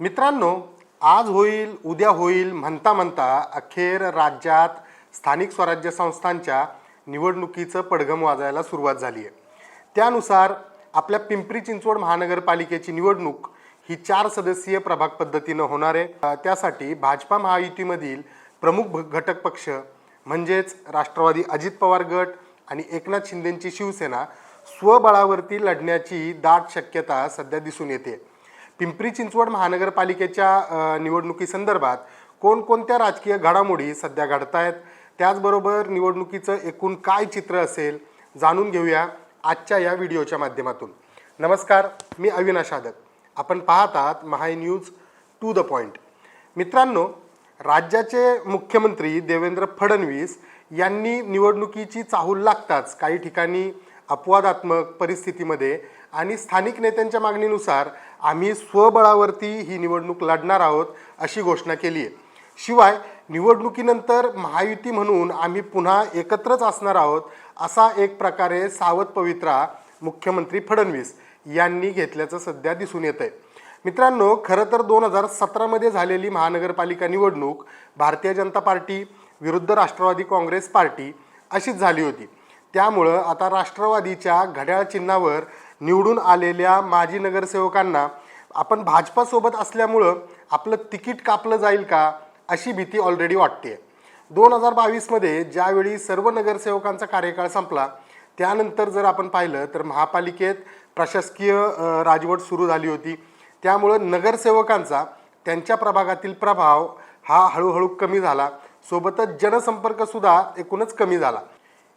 मित्रांनो आज होईल उद्या होईल म्हणता म्हणता अखेर राज्यात स्थानिक स्वराज्य संस्थांच्या निवडणुकीचं पडघम वाजायला सुरुवात झाली आहे. त्यानुसार आपल्या पिंपरी चिंचवड महानगरपालिकेची निवडणूक ही चार सदस्यीय प्रभाग पद्धतीनं होणार आहे. त्यासाठी भाजपा महायुतीमधील प्रमुख घटक पक्ष म्हणजेच राष्ट्रवादी अजित पवार गट आणि एकनाथ शिंदेंची शिवसेना स्वबळावरती लढण्याची दाट शक्यता सध्या दिसून येते. पिंपरी चिंचवड महानगरपालिकेच्या निवडणुकीसंदर्भात कोणकोणत्या राजकीय घडामोडी सध्या घडतायत? त्याचबरोबर निवडणुकीचं एकूण काय चित्र असेल? जाणून घेऊया आजच्या या व्हिडिओच्या माध्यमातून. नमस्कार मी अविनाश आदक आपण पाहत आहात Mahay news to the point मित्रांनो राज्याचे मुख्यमंत्री देवेंद्र फडणवीस यांनी निवडणुकीची चाहूल लागताच काही ठिकाणी अपवादात्मक परिस्थितीमध्ये आणि स्थानिक नेत्यांच्या मागणीनुसार आम्ही स्वबळावरती ही निवडणूक लढणार आहोत अशी घोषणा केली आहे. शिवाय निवडणुकीनंतर महायुती म्हणून आम्ही पुन्हा एकत्रच असणार आहोत असा एक प्रकारे सावध पवित्रा मुख्यमंत्री फडणवीस यांनी घेतल्याचं सध्या दिसून येत आहे. मित्रांनो खरं तर दोन हजार सतरामध्ये झालेली महानगरपालिका निवडणूक भारतीय जनता पार्टी विरुद्ध राष्ट्रवादी काँग्रेस पार्टी अशीच झाली होती. त्यामुळं आता राष्ट्रवादीच्या घड्याळ चिन्हावर निवडून आलेल्या माजी नगरसेवकांना आपण भाजपासोबत असल्यामुळं आपलं तिकीट कापलं जाईल का अशी भीती ऑलरेडी वाटते दोन हजार बावीसमध्ये ज्यावेळी सर्व नगरसेवकांचा कार्यकाळ संपला त्यानंतर जर आपण पाहिलं तर महापालिकेत प्रशासकीय राजवट सुरू झाली होती. त्यामुळं नगरसेवकांचा त्यांच्या प्रभागातील प्रभाव हा हळूहळू कमी झाला. सोबतच जनसंपर्कसुद्धा एकूणच कमी झाला.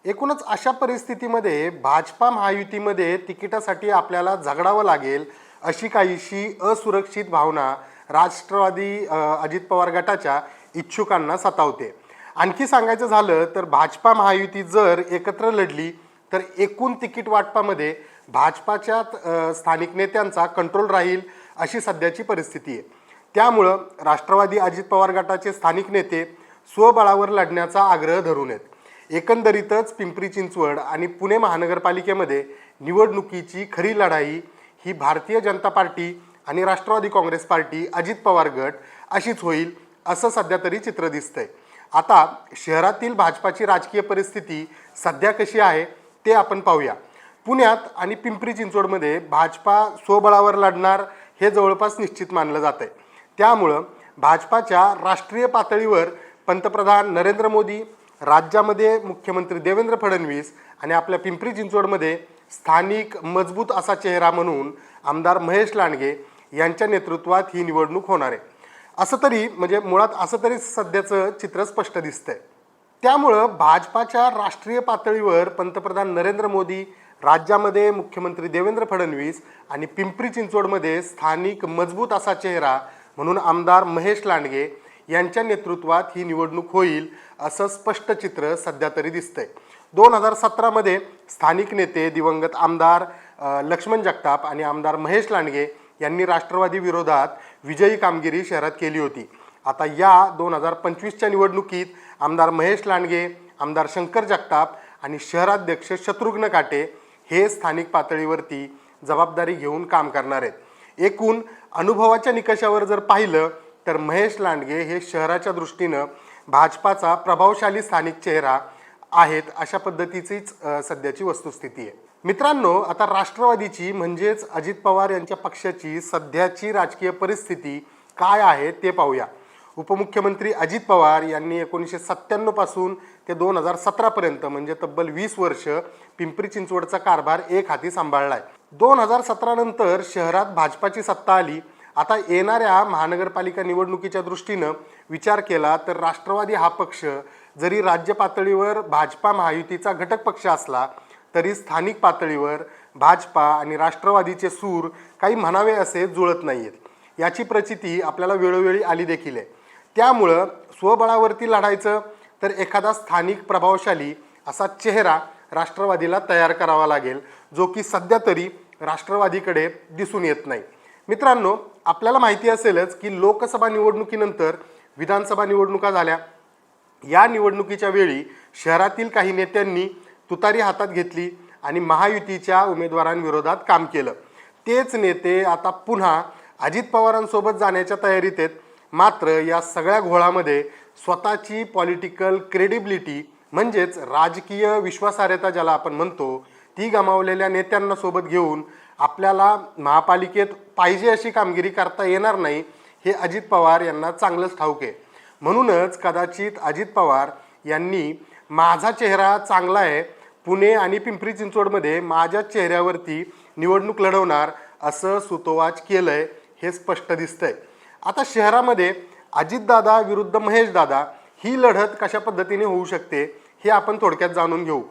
एकूणच अशा परिस्थितीमध्ये भाजपा महायुतीमध्ये तिकिटासाठी आपल्याला झगडावं लागेल अशी काहीशी असुरक्षित भावना राष्ट्रवादी अजित पवार गटाच्या इच्छुकांना सतावते. आणखी सांगायचं झालं तर भाजपा महायुती जर एकत्र लढली तर एकूण तिकीट वाटपामध्ये भाजपाच्या स्थानिक नेत्यांचा कंट्रोल राहील अशी सध्याची परिस्थिती आहे. त्यामुळं राष्ट्रवादी अजित पवार गटाचे स्थानिक नेते स्वबळावर लढण्याचा आग्रह धरून आहेत. एकंदरीतच पिंपरी चिंचवड आणि पुणे महानगरपालिकेमध्ये निवडणुकीची खरी लढाई ही भारतीय जनता पार्टी आणि राष्ट्रवादी काँग्रेस पार्टी अजित पवार गट अशीच होईल असं सध्या तरी चित्र दिसतंय. आता शहरातील भाजपाची राजकीय परिस्थिती सध्या कशी आहे ते आपण पाहूया. पुण्यात आणि पिंपरी चिंचवडमध्ये भाजपा स्वबळावर लढणार हे जवळपास निश्चित मानलं जात आहे त्यामुळं भाजपाच्या राष्ट्रीय पातळीवर पंतप्रधान नरेंद्र मोदी राज्यामध्ये मुख्यमंत्री देवेंद्र फडणवीस आणि आपल्या पिंपरी चिंचवडमध्ये स्थानिक मजबूत असा चेहरा म्हणून आमदार महेश लांडगे यांच्या नेतृत्वात ही निवडणूक होणार आहे. असं तरी म्हणजे मुळात असं तरी सध्याचं चित्र स्पष्ट दिसतंय. त्यामुळं भाजपाच्या राष्ट्रीय पातळीवर पंतप्रधान नरेंद्र मोदी राज्यामध्ये मुख्यमंत्री देवेंद्र फडणवीस आणि पिंपरी चिंचवडमध्ये स्थानिक मजबूत असा चेहरा म्हणून आमदार महेश लांडगे यांच्या नेतृत्वात ही निवडणूक होईल असं स्पष्ट चित्र सध्या तरी दिसतंय. दोन हजार सतरामध्ये स्थानिक नेते दिवंगत आमदार लक्ष्मण जगताप आणि आमदार महेश लांडगे यांनी राष्ट्रवादी विरोधात विजयी कामगिरी शहरात केली होती. आता या दोन हजार पंचवीसच्या निवडणुकीत आमदार महेश लांडगे आमदार शंकर जगताप आणि शहराध्यक्ष शत्रुघ्न काटे हे स्थानिक पातळीवरती जबाबदारी घेऊन काम करणार आहेत. एकूण अनुभवाच्या निकषावर जर पाहिलं तर महेश लांडगे हे शहराच्या दृष्टीनं भाजपाचा प्रभावशाली स्थानिक चेहरा आहेत अशा पद्धतीचीच सध्याची वस्तुस्थिती आहे. मित्रांनो आता राष्ट्रवादीची म्हणजेच अजित पवार यांच्या पक्षाची सध्याची राजकीय परिस्थिती काय आहे ते पाहूया. उपमुख्यमंत्री अजित पवार यांनी एकोणीसशे सत्त्याण्णवपासून ते दोन हजार सतरापर्यंत म्हणजे तब्बल वीस वर्ष पिंपरी चिंचवडचा कारभार एक हाती सांभाळला आहे दोन हजार सतरानंतर शहरात भाजपाची सत्ता आली. आता येणाऱ्या महानगरपालिका निवडणुकीच्या दृष्टीनं विचार केला तर राष्ट्रवादी हा पक्ष जरी राज्य पातळीवर भाजपा महायुतीचा घटक पक्ष असला तरी स्थानिक पातळीवर भाजपा आणि राष्ट्रवादीचे सूर काही म्हणावे असे जुळत नाही आहेत याची प्रचिती आपल्याला वेळोवेळी आली देखील आहे. त्यामुळं स्वबळावरती लढायचं तर एखादा स्थानिक प्रभावशाली असा चेहरा राष्ट्रवादीला तयार करावा लागेल जो की सध्या तरी राष्ट्रवादीकडे दिसून येत नाही. मित्रांनो आपल्याला माहिती असेलच की लोकसभा निवडणुकीनंतर विधानसभा निवडणुका झाल्या. या निवडणुकीच्या वेळी शहरातील काही नेत्यांनी तुतारी हातात घेतली आणि महायुतीच्या उमेदवारांविरोधात काम केलं. तेच नेते आता पुन्हा अजित पवारांसोबत जाण्याच्या तयारीत आहेत. मात्र या सगळ्या घोळामध्ये स्वतःची पॉलिटिकल क्रेडिबिलिटी म्हणजेच राजकीय विश्वासार्हता ज्याला आपण म्हणतो ती गमावलेल्या नेत्यांना सोबत घेऊन आपल्याला महापालिकेत पाहिजे अशी कामगिरी करता येणार नाही हे अजित पवार यांना चांगलंच ठाऊक आहे. म्हणूनच कदाचित अजित पवार यांनी माझा चेहरा चांगला आहे पुणे आणि पिंपरी चिंचवडमध्ये माझ्या चेहऱ्यावरती निवडणूक लढवणार असं सुतोवाच केलं आहे हे स्पष्ट दिसतंय. आता शहरामध्ये अजितदादा विरुद्ध महेशदादा ही लढत कशा पद्धतीने होऊ शकते हे आपण थोडक्यात जाणून घेऊ.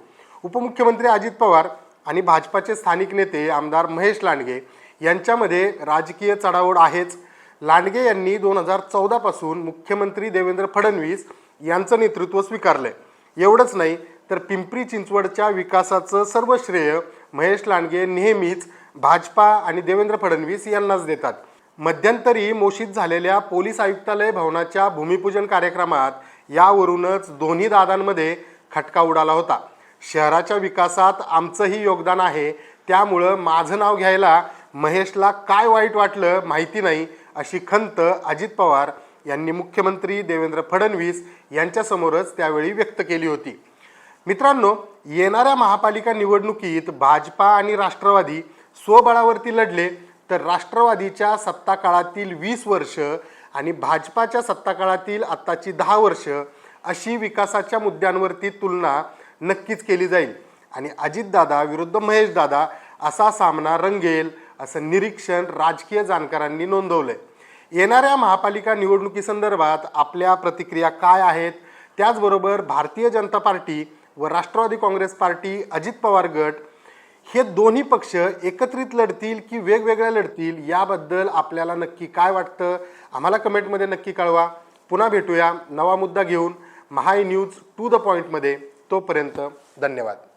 उपमुख्यमंत्री अजित पवार आणि भाजपाचे स्थानिक नेते आमदार महेश लांडगे यांच्यामध्ये राजकीय चढाओढ आहेच. लांडगे यांनी दोन हजार चौदापासून मुख्यमंत्री देवेंद्र फडणवीस यांचं नेतृत्व स्वीकारलं एवढंच नाही तर पिंपरी चिंचवडच्या विकासाचं सर्व श्रेय महेश लांडगे नेहमीच भाजपा आणि देवेंद्र फडणवीस यांनाच देतात. मध्यंतरी मोशीत झालेल्या पोलीस आयुक्तालय भवनाच्या भूमिपूजन कार्यक्रमात यावरूनच दोन्ही दादांमध्ये खटका उडाला होता. शहराच्या विकासात आमचंही योगदान आहे. त्यामुळं माझं नाव घ्यायला महेशला काय वाईट वाटलं माहिती नाही अशी खंत अजित पवार यांनी मुख्यमंत्री देवेंद्र फडणवीस यांच्यासमोरच त्यावेळी व्यक्त केली होती. मित्रांनो येणाऱ्या महापालिका निवडणुकीत भाजपा आणि राष्ट्रवादी स्वबळावरती लढले तर राष्ट्रवादीच्या सत्ताकाळातील वीस वर्ष आणि भाजपाच्या सत्ताकाळातील आत्ताची दहा वर्ष अशी विकासाच्या मुद्द्यांवरती तुलना नक्कीच केली जाईल. आणि अजितदादा विरुद्ध महेशदादा असा सामना रंगेल असं निरीक्षण राजकीय जाणकारांनी नोंदवलंय. येणाऱ्या महापालिका निवडणुकीसंदर्भात आपल्या प्रतिक्रिया काय आहेत? त्याचबरोबर भारतीय जनता पार्टी व राष्ट्रवादी काँग्रेस पार्टी अजित पवार गट हे दोन्ही पक्ष एकत्रित लढतील की वेगवेगळ्या लढतील? याबद्दल आपल्याला नक्की काय वाटतं? आम्हाला कमेंटमध्ये नक्की कळवा. पुन्हा भेटूया. नवा मुद्दा घेऊन. महाय न्यूज टू द पॉईंटमध्ये तोपर्यंत धन्यवाद.